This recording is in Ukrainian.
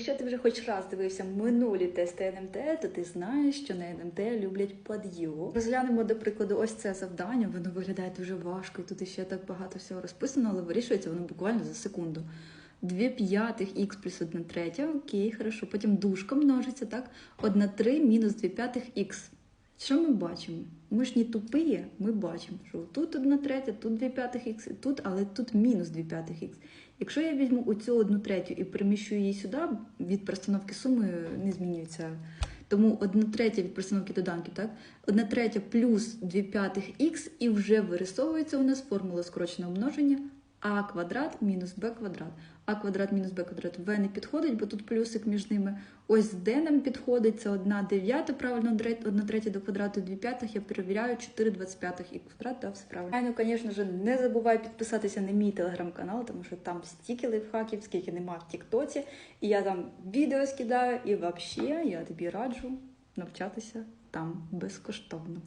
Якщо ти вже хоч раз дивився минулі тести НМТ, то ти знаєш, що на НМТ люблять под'їву. Розглянемо, до прикладу, ось це завдання. Воно виглядає дуже важко, і тут ще так багато всього розписано, але вирішується воно буквально за секунду. 2 п'ятих х плюс 1 третя, окей, хорошо. Потім дужка множиться, так? 1 3 мінус 2 п'ятих х. Що ми бачимо? Ми ж не тупі, ми бачимо, що тут 1 третя, тут 2 п'ятих х, тут, але тут мінус 2 п'ятих х. Якщо я візьму оцю 1 третю і переміщу її сюди, від перестановки суми не змінюється. Тому 1 третя від перестановки доданків, так? 1 третя плюс 2 п'ятих х, і вже вирисовується у нас формула скороченого множення а квадрат мінус b квадрат. А квадрат мінус b квадрат в не підходить, бо тут плюсик між ними. Ось d нам підходить, це 1 дев'ята, правильно, 1 третя до квадрату, 2 п'ятих, я перевіряю 4 25 і квадрат, да, все правильно. Ну, звісно ж, не забувай підписатися на мій телеграм-канал, тому що там стільки лайфхаків, скільки нема в Тіктоці, і я там відео скидаю, і взагалі я тобі раджу навчатися там безкоштовно.